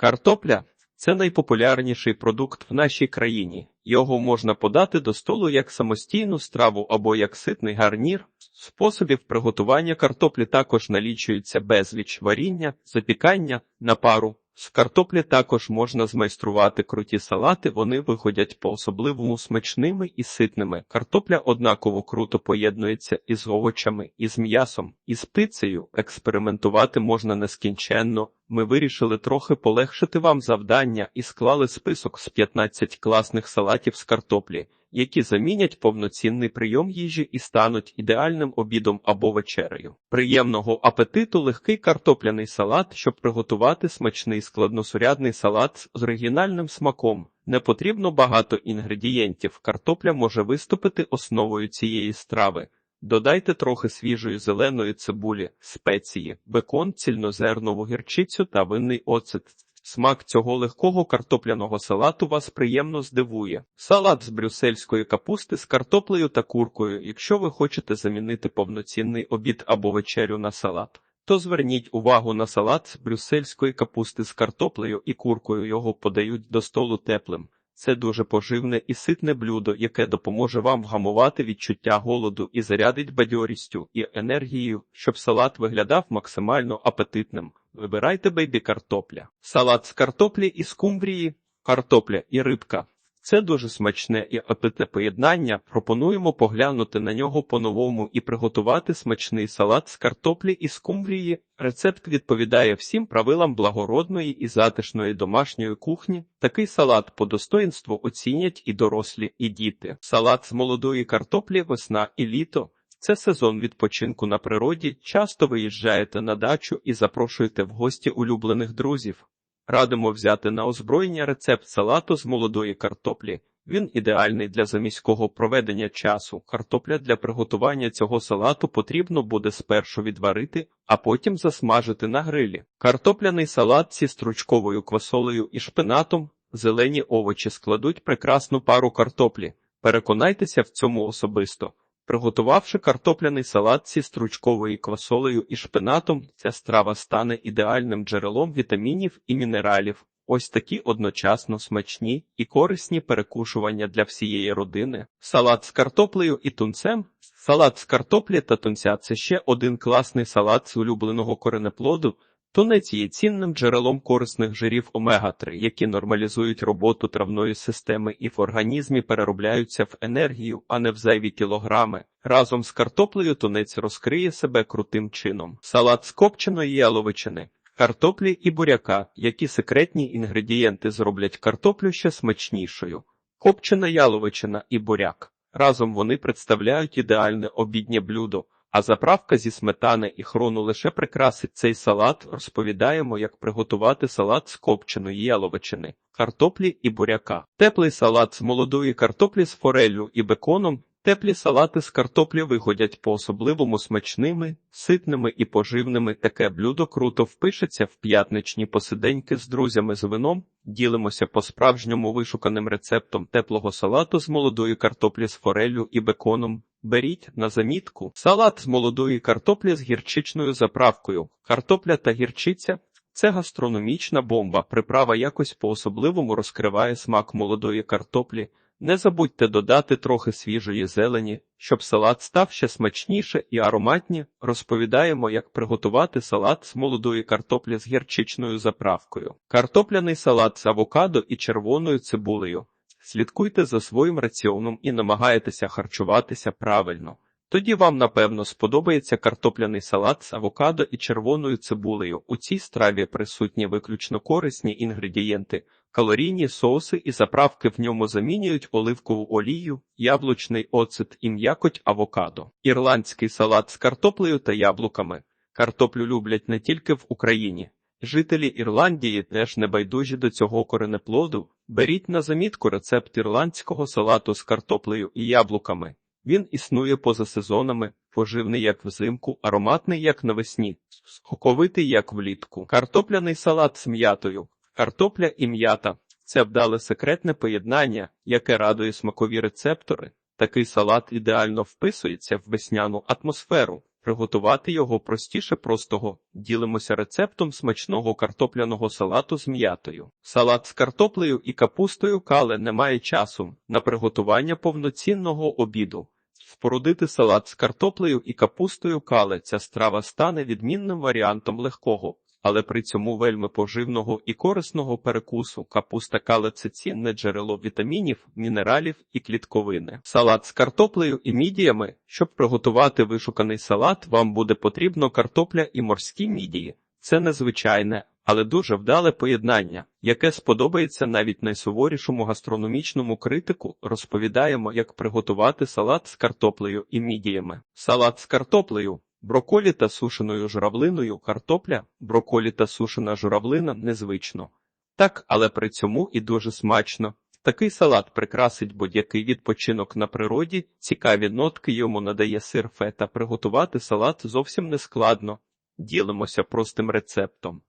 Картопля це найпопулярніший продукт в нашій країні. Його можна подати до столу як самостійну страву або як ситний гарнір. Способів приготування картоплі також налічується безліч варіння, запікання на пару. З картоплі також можна змайструвати круті салати, вони виходять по-особливому смачними і ситними. Картопля однаково круто поєднується із овочами, із м'ясом, із пицею. Експериментувати можна нескінченно. Ми вирішили трохи полегшити вам завдання і склали список з 15 класних салатів з картоплі, які замінять повноцінний прийом їжі і стануть ідеальним обідом або вечерею. Приємного апетиту легкий картопляний салат, щоб приготувати смачний складносурядний салат з оригінальним смаком. Не потрібно багато інгредієнтів. Картопля може виступити основою цієї страви. Додайте трохи свіжої зеленої цибулі, спеції, бекон, цільнозернову гірчицю та винний оцет. Смак цього легкого картопляного салату вас приємно здивує. Салат з брюссельської капусти з картоплею та куркою. Якщо ви хочете замінити повноцінний обід або вечерю на салат, то зверніть увагу на салат з брюссельської капусти з картоплею і куркою. Його подають до столу теплим. Це дуже поживне і ситне блюдо, яке допоможе вам вгамувати відчуття голоду і зарядить бадьорістю і енергією, щоб салат виглядав максимально апетитним. Вибирайте бейбі картопля. Салат з картоплі і скумбрії, картопля і рибка. Це дуже смачне і апетитне поєднання. Пропонуємо поглянути на нього по-новому і приготувати смачний салат з картоплі і скумбрії. Рецепт відповідає всім правилам благородної і затишної домашньої кухні. Такий салат по достоїнству оцінять і дорослі, і діти. Салат з молодої картоплі, весна і літо. Це сезон відпочинку на природі. Часто виїжджаєте на дачу і запрошуєте в гості улюблених друзів. Радимо взяти на озброєння рецепт салату з молодої картоплі. Він ідеальний для заміського проведення часу. Картопля для приготування цього салату потрібно буде спершу відварити, а потім засмажити на грилі. Картопляний салат зі стручковою квасолею і шпинатом, зелені овочі складуть прекрасну пару картоплі. Переконайтеся в цьому особисто. Приготувавши картопляний салат зі стручковою квасолею і шпинатом, ця страва стане ідеальним джерелом вітамінів і мінералів. Ось такі одночасно смачні і корисні перекушування для всієї родини. Салат з картоплею і тунцем. Салат з картоплі та тунця це ще один класний салат з улюбленого коренеплоду. Тунець є цінним джерелом корисних жирів омега-3, які нормалізують роботу травної системи і в організмі переробляються в енергію, а не в зайві кілограми. Разом з картоплею тунець розкриє себе крутим чином. Салат з копченої яловичини, картоплі і буряка, які секретні інгредієнти зроблять картоплю ще смачнішою. Копчена яловичина і буряк. Разом вони представляють ідеальне обіднє блюдо. А заправка зі сметани і хрону лише прикрасить цей салат. Розповідаємо, як приготувати салат з копченої яловичини, картоплі і буряка. Теплий салат з молодої картоплі з фореллю і беконом. Теплі салати з картоплі виходять по-особливому смачними, ситними і поживними. Таке блюдо круто впишеться в п'ятничні посиденьки з друзями з вином. Ділимося по справжньому вишуканим рецептом теплого салату з молодої картоплі з фореллю і беконом. Беріть на замітку салат з молодої картоплі з гірчичною заправкою. Картопля та гірчиця це гастрономічна бомба. Приправа якось по-особливому розкриває смак молодої картоплі. Не забудьте додати трохи свіжої зелені, щоб салат став ще смачніше і ароматні. Розповідаємо, як приготувати салат з молодої картоплі з гірчичною заправкою. Картопляний салат з авокадо і червоною цибулею. Слідкуйте за своїм раціоном і намагайтеся харчуватися правильно. Тоді вам, напевно, сподобається картопляний салат з авокадо і червоною цибулею. У цій страві присутні виключно корисні інгредієнти, калорійні соуси і заправки в ньому замінюють оливкову олію, яблучний оцет і м'якоть авокадо. Ірландський салат з картоплею та яблуками. Картоплю люблять не тільки в Україні. Жителі Ірландії теж не байдужі до цього коренеплоду. Беріть на замітку рецепт ірландського салату з картоплею і яблуками. Він існує поза сезонами, поживний як взимку, ароматний як навесні, соковитий як влітку. Картопляний салат з м'ятою, картопля і м'ята це вдале секретне поєднання, яке радує смакові рецептори. Такий салат ідеально вписується в весняну атмосферу. Приготувати його простіше простого. Ділимося рецептом смачного картопляного салату з м'ятою. Салат з картоплею і капустою кале немає часу на приготування повноцінного обіду. Спорудити салат з картоплею і капустою кале ця страва стане відмінним варіантом легкого, але при цьому вельми поживного і корисного перекусу. Капуста кале це цінне джерело вітамінів, мінералів і клітковини. Салат з картоплею і мідіями. Щоб приготувати вишуканий салат, вам буде потрібно картопля і морські мідії. Це незвичайне, але дуже вдале поєднання, яке сподобається навіть найсуворішому гастрономічному критику. Розповідаємо, як приготувати салат з картоплею і мідіями. Салат з картоплею. Броколі та сушеною журавлиною, картопля, броколі та сушена журавлина незвично. Так, але при цьому і дуже смачно. Такий салат прикрасить будь-який відпочинок на природі, цікаві нотки йому надає сир фета. Приготувати салат зовсім не складно. Ділимося простим рецептом.